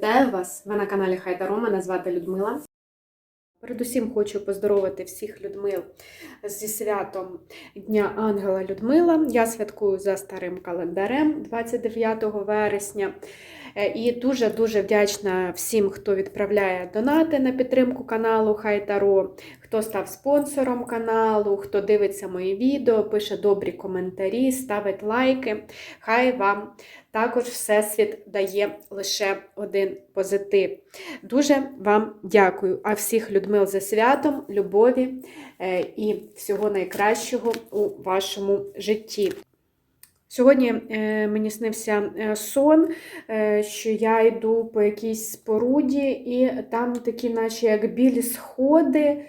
Вітаю вас! Ви на каналі Хайдаро. Мене звати Людмила. Передусім хочу поздоровити всіх Людмил зі святом Дня Ангела Людмила. Я святкую за старим календарем 29 вересня. Е, І дуже-дуже вдячна всім, хто відправляє донати на підтримку каналу Хайтаро, хто став спонсором каналу, хто дивиться мої відео, пише добрі коментарі, ставить лайки. Хай вам також Всесвіт дає лише один позитив. Дуже вам дякую. А всіх Людмил за святом, любові е, і всього найкращого у вашому житті. Сьогодні е, мені снився е, сон, що я йду по якійсь споруді, і там такі, наче як білі сходи.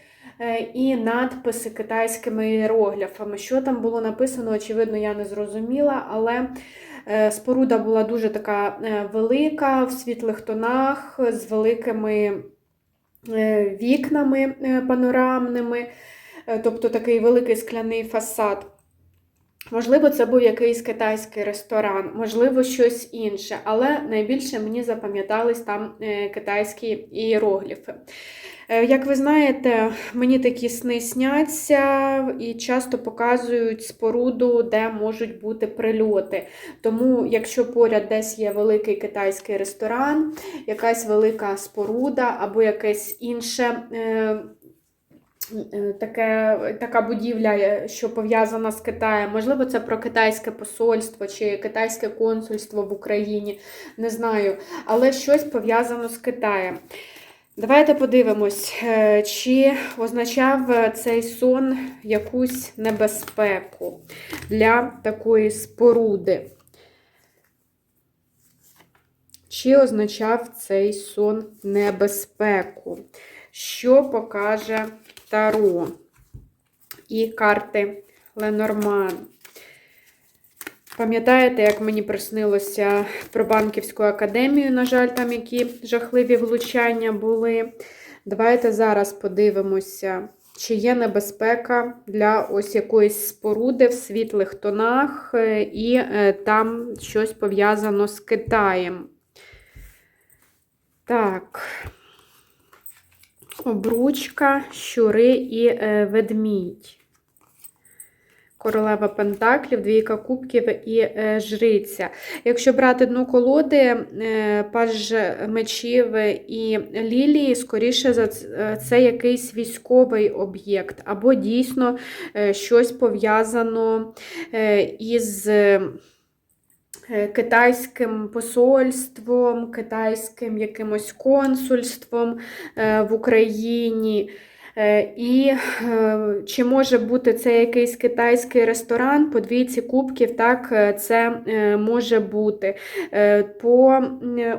І надписи китайськими іерогліфами. Що там було написано, очевидно, я не зрозуміла, але споруда була дуже така е, велика, в світлих тонах, з великими е, вікнами е, панорамними, е, тобто такий великий скляний фасад. Можливо, це був якийсь китайський ресторан, можливо, щось інше, але найбільше мені запам'ятались там е, китайські іерогліфи. Е, Як ви знаєте, мені такі сни сняться і часто показують споруду, де можуть бути прильоти. Тому, якщо поряд десь є великий китайський ресторан, якась велика споруда або якесь інше. Е, Таке, така будівля, е, що пов'язана з Китаєм. Можливо, це про китайське посольство чи китайське консульство в Україні, не знаю. Але щось пов'язано з Китаєм. Давайте подивимось, е, чи означав цей сон якусь небезпеку для такої споруди. Чи означав цей сон небезпеку? Що покаже Таро і карти Ленорман? Пам'ятаєте, як мені приснилося про банківську академію? На жаль, там які жахливі влучання були. Давайте зараз подивимося, чи є небезпека для ось якоїсь споруди в світлих тонах, е, і е, там щось пов'язано з Китаєм. Так. Обручка, щури і е, ведмідь. Королева Пентаклів, двійка кубків і е, жриця. Якщо брати дно колоди, е, паж мечів і лілії, скоріше за це якийсь військовий об'єкт, або дійсно щось пов'язано із. Е, Китайським посольством, китайським якимось консульством е, в Україні. Е, І е, чи може бути це якийсь китайський ресторан по двійці кубків? Так, е, це може бути. По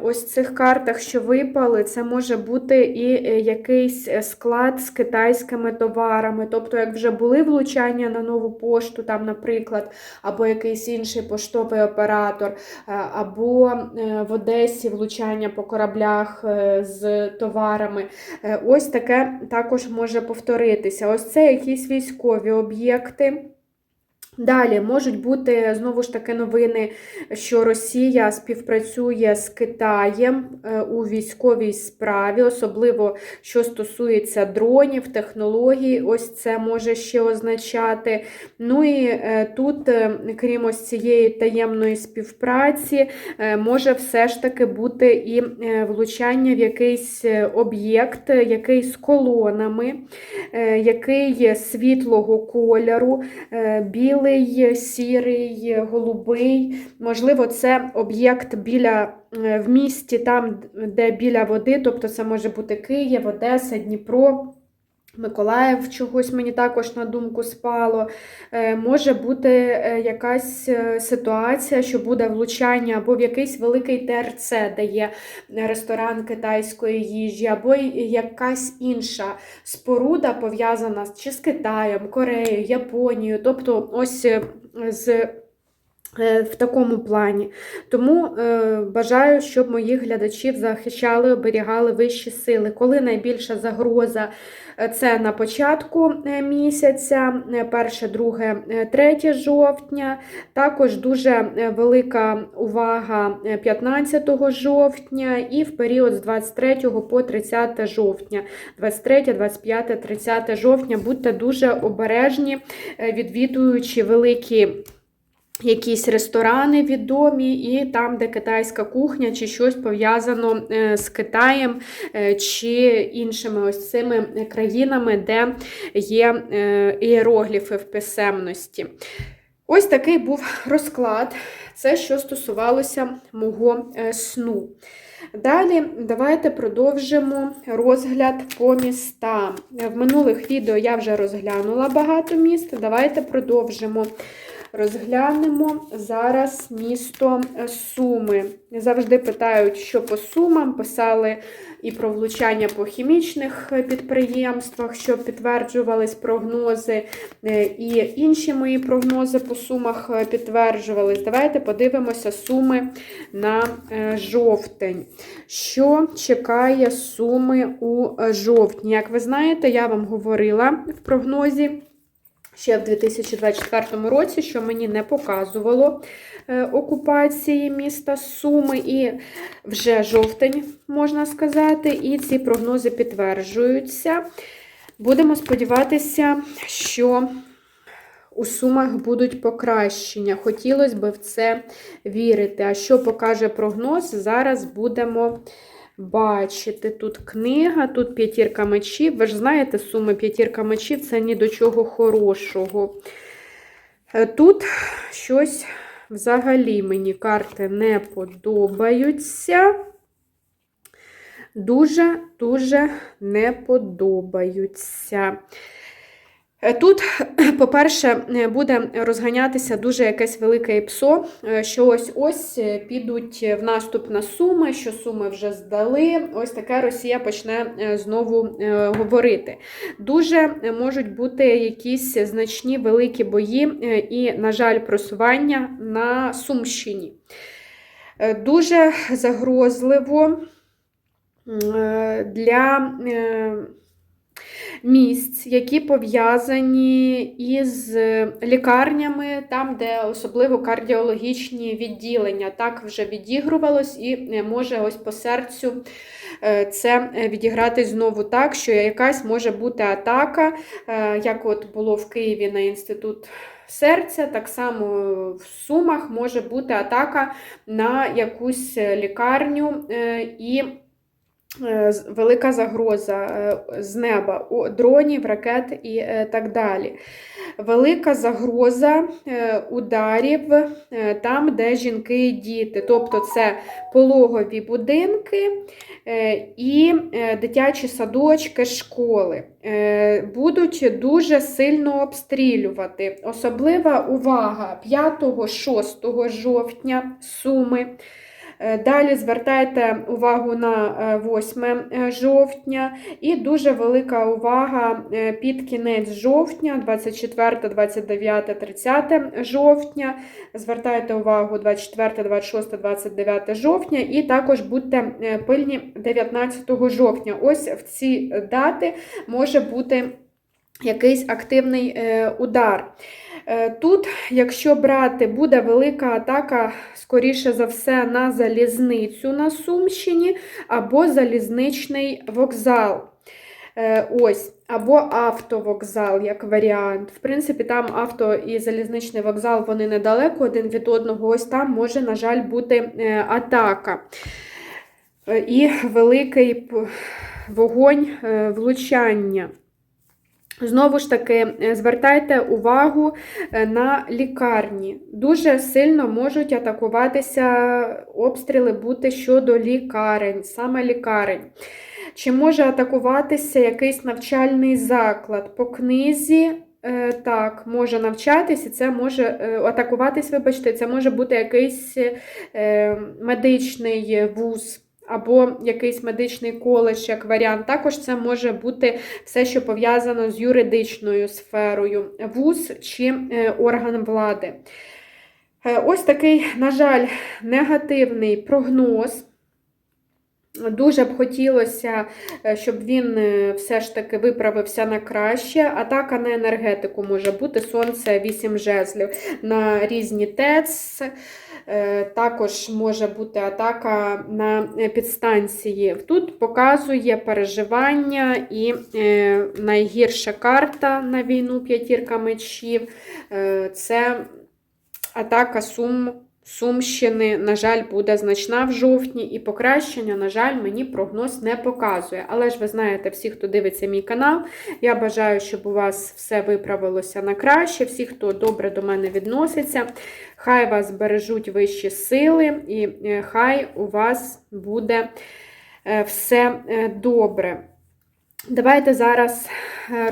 ось цих картах, що випали, це може бути і якийсь склад з китайськими товарами. Тобто, як вже були влучання на нову пошту, там, наприклад, або якийсь інший поштовий оператор, або в Одесі влучання по кораблях з товарами. Ось таке також може повторитися. Ось це якісь військові об'єкти. Далі можуть бути знову ж таки новини, що Росія співпрацює з Китаєм е, у військовій справі, особливо що стосується дронів, технологій. Ось це може ще означати. Ну і е, тут, е, крім ось цієї таємної співпраці, може все ж таки бути і влучання в якийсь об'єкт, який з колонами, який світлого кольору, е, білий, сірий, голубий. Можливо, це об'єкт біля е, в місті, там, де біля води, тобто це може бути Київ, Одеса, Дніпро. Миколаїв чогось мені також на думку спало. Е, Може бути е, якась е, ситуація, що буде влучання або в якийсь великий ТРЦ, де є ресторан китайської їжі, або якась інша споруда пов'язана чи з Китаєм, Кореєю, Японією. Тобто, ось з В такому плані. Тому е, бажаю, щоб моїх глядачів захищали, оберігали вищі сили. Коли найбільша загроза е, це на початку е, місяця, е, 1, 2, 3 жовтня. Також дуже е, велика увага е, 15 жовтня і в період з 23 по 30 жовтня. 23, 25, 30 жовтня. Будьте дуже обережні, е, відвідуючи великі якісь ресторани відомі, і там, де китайська кухня, чи щось пов'язано е, з Китаєм е, чи іншими ось цими країнами, де є е, іерогліфи в писемності. Ось такий був розклад. Це що стосувалося мого сну. Далі давайте продовжимо розгляд по містам. В минулих відео я вже розглянула багато міст. Давайте продовжимо. Розглянемо зараз місто Суми. Завжди питають, що по сумам писали і про влучання по хімічних підприємствах, щоб підтверджувались прогнози, е, і інші мої прогнози по сумах е, підтверджувались. Давайте подивимося суми на е, жовтень. Що чекає суми у е, жовтні? Як ви знаєте, я вам говорила в прогнозі ще в 2024 році, що мені не показувало е, окупації міста Суми, і вже жовтень, можна сказати, і ці прогнози підтверджуються. Будемо сподіватися, що у Сумах будуть покращення. Хотілося б в це вірити. А що покаже прогноз, зараз будемо бачити. Тут книга, тут п'ятірка мечів. Ви ж знаєте, суми п'ятірка мечів це ні до чого хорошого. Е, Тут щось взагалі мені карти не подобаються. Дуже-дуже не подобаються. Е, Тут, по-перше, е, буде розганятися дуже якесь велике іпсо, е, що ось-ось е, підуть в наступ на Суми, що Суми вже здали. Ось таке Росія почне знову говорити. Дуже можуть бути якісь значні великі бої і, на жаль, просування на Сумщині. Дуже загрозливо для. Е, місць, які пов'язані із лікарнями, там, де особливо кардіологічні відділення. Так вже відігрувалось і е, може ось по серцю е, це відіграти знову так, що якась може бути атака, е, як от було в Києві на інститут. Серця, так само в Сумах може бути атака на якусь лікарню е, і Е, велика загроза е, з неба, дронів, ракет і е, так далі. Велика загроза е, ударів е, там, де жінки і діти. Тобто це пологові будинки е, і е, дитячі садочки, школи. Е, Будуть дуже сильно обстрілювати. Особлива увага 5-6 жовтня Суми. Е, Далі звертайте увагу на е, 8 е, жовтня і дуже велика увага е, під кінець жовтня, 24, 29, 30 жовтня. Звертайте увагу 24, 26, 29 жовтня, і також будьте е, пильні 19 жовтня. Ось в ці дати може бути якийсь активний е, удар. Е, Тут, якщо брати, буде велика атака, скоріше за все, на залізницю на Сумщині або залізничний вокзал. Е, Ось, або автовокзал, як варіант. В принципі, там авто і залізничний вокзал вони недалеко один від одного. Ось там може, на жаль, бути атака. І великий вогонь влучання. Знову ж таки, е, звертайте увагу е, на лікарні. Дуже сильно можуть атакуватися обстріли бути щодо лікарень, саме лікарень. Чи може атакуватися якийсь навчальний заклад по книзі? е, Так, може навчатись, і це може атакуватись, вибачте, це може бути якийсь медичний вуз або якийсь медичний коледж як варіант. Також це може бути все, що пов'язано з юридичною сферою, вуз чи е, орган влади. Е, Ось такий, на жаль, негативний прогноз. Дуже б хотілося, е, щоб він е, все ж таки виправився на краще. Атака на енергетику може бути сонце 8 жезлів на різні ТЕЦ. Е, Також може бути атака на підстанції. Тут показує переживання і найгірша карта на війну п'ятірка мечів. Це атака Сум. Сумщини, на жаль, буде значна в жовтні, і покращення, на жаль, мені прогноз не показує. Але ж ви знаєте, всі, хто дивиться мій канал, я бажаю, щоб у вас все виправилося на краще. Всі, хто добре до мене відноситься, хай вас бережуть вищі сили, і е, хай у вас буде е, все е, добре. Давайте зараз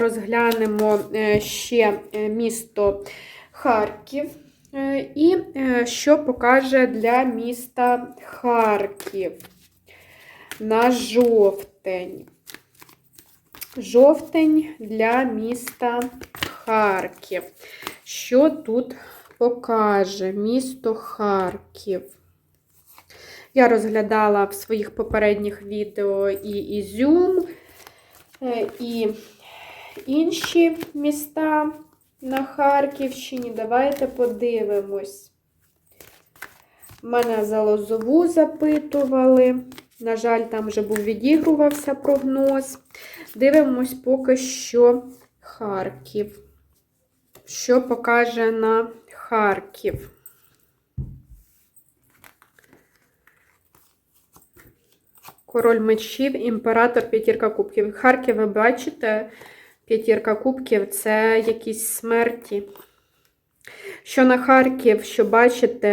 розглянемо ще місто Харків. Е, І е, що покаже для міста Харків на жовтень. Жовтень для міста Харків. Що тут покаже місто Харків? Я розглядала в своїх попередніх відео і Ізюм, е, і інші міста на Харківщині. Давайте подивимось. Мене за Лозову запитували. На жаль, там вже був відігрувався прогноз. Дивимось поки що Харків. Що покаже на Харків? Король мечів, імператор, п'ятірка кубків. Харків, ви бачите, п'ятірка кубків це якісь смерті. Що на Харків, що бачите,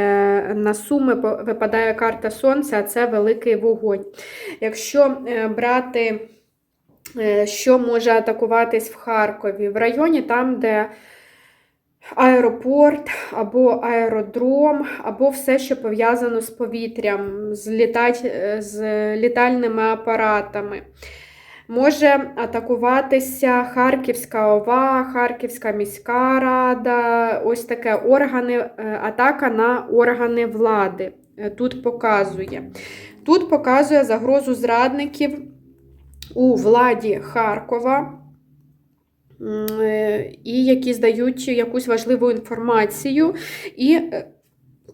на Суми випадає карта Сонця, а це великий вогонь. Якщо е, брати, е, що може атакуватись в Харкові, в районі там, де аеропорт або аеродром, або все, що пов'язано з повітрям, з, літать, е, з літальними апаратами. Може атакуватися Харківська ОВА, Харківська міська рада, ось таке органи, е, атака на органи влади. Е, Тут показує. Тут показує загрозу зрадників у владі Харкова, е, і які здають якусь важливу інформацію. І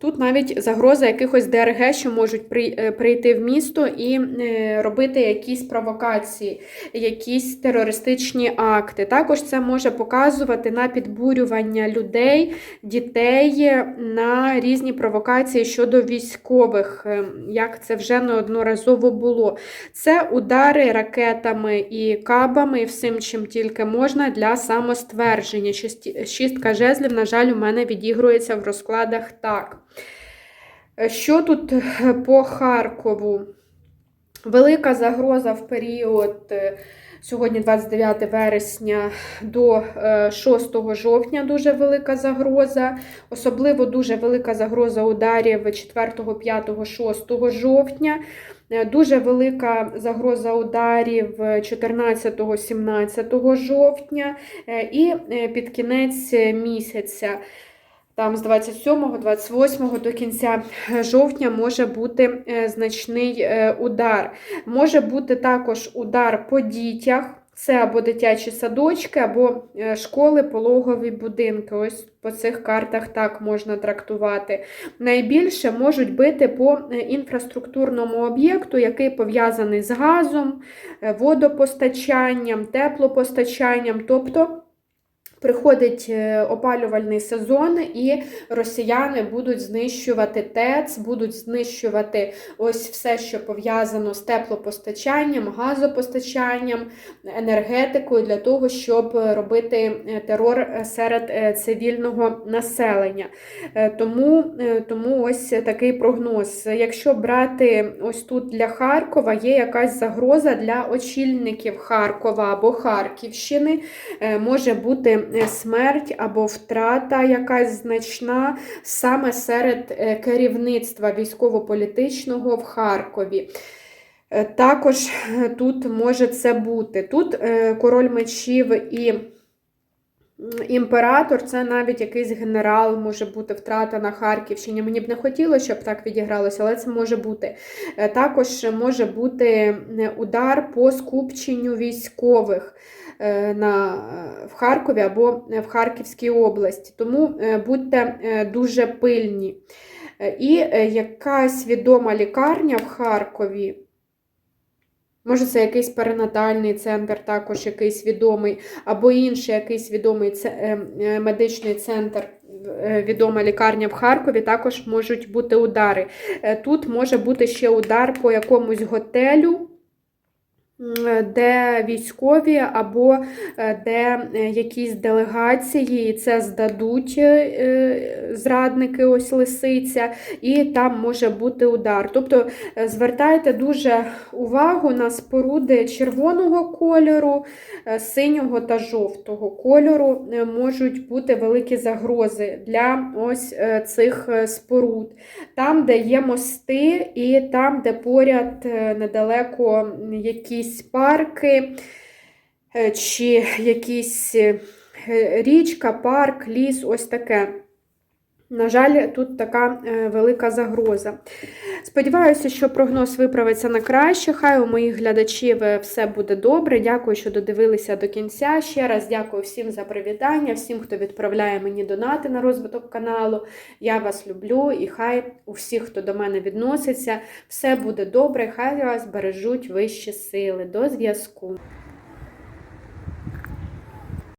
Тут навіть загроза якихось ДРГ, що можуть е, прийти в місто і е, робити якісь провокації, якісь терористичні акти. Також це може показувати на підбурювання людей, дітей на різні провокації щодо військових, е, як це вже неодноразово було. Це удари ракетами і кабами, і всім, чим тільки можна для самоствердження. Шістка жезлів, на жаль, у мене відігрується в розкладах так. Е, Що тут е, по Харкову? Велика загроза в період е, сьогодні 29 вересня до е, 6 жовтня дуже велика загроза. Особливо дуже велика загроза ударів 4, 5, 6 жовтня. Е, Дуже велика загроза ударів 14, 17 жовтня е, і е, під кінець місяця. Там з 27, 28 до кінця жовтня може бути е, значний е, удар. Може бути також удар по дітях. Це або дитячі садочки, або е, школи, пологові будинки. Ось по цих картах так можна трактувати. Найбільше можуть бити по інфраструктурному об'єкту, який пов'язаний з газом, водопостачанням, теплопостачанням. тобто Приходить е, опалювальний сезон, і росіяни будуть знищувати ТЕЦ, будуть знищувати ось все, що пов'язано з теплопостачанням, газопостачанням, енергетикою для того, щоб робити е, терор е, серед цивільного населення. Тому, тому ось такий прогноз. Якщо брати ось тут для Харкова, є якась загроза для очільників Харкова або Харківщини, може бути смерть або втрата якась значна саме серед е, керівництва військово-політичного в Харкові. Е, Також е, тут може це бути. Тут е, король мечів і імператор, це навіть якийсь генерал, може бути втрата на Харківщині. Мені б не хотілося, щоб так відігралося, але це може бути. Е, Також може бути е, удар по скупченню військових е, на, е, в Харкові або е, в Харківській області. Тому е, будьте е, дуже пильні. Е, І е, якась відома лікарня в Харкові. Може, це якийсь перинатальний центр, також якийсь відомий, або інший якийсь відомий е, е, медичний центр, е, відома лікарня в Харкові, також можуть бути удари. Е, Тут може бути ще удар по якомусь готелю, де військові, або е, де е, якісь делегації, це здадуть е, зрадники, ось лисиця, і там може бути удар. Тобто е, звертайте дуже увагу на споруди червоного кольору, е, синього та жовтого кольору е, можуть бути великі загрози для ось е, цих е, споруд. Там, де є мости, і там, де поряд е, недалеко м, якісь парки, е, чи якісь е, річка, парк, ліс, ось таке. На жаль, тут така е, велика загроза. Сподіваюся, що прогноз виправиться на краще. Хай у моїх глядачів е, все буде добре. Дякую, що додивилися до кінця. Ще раз дякую всім за привітання, всім, хто відправляє мені донати на розвиток каналу. Я вас люблю і хай у всіх, хто до мене відноситься, все буде добре. Хай вас бережуть вищі сили. До зв'язку.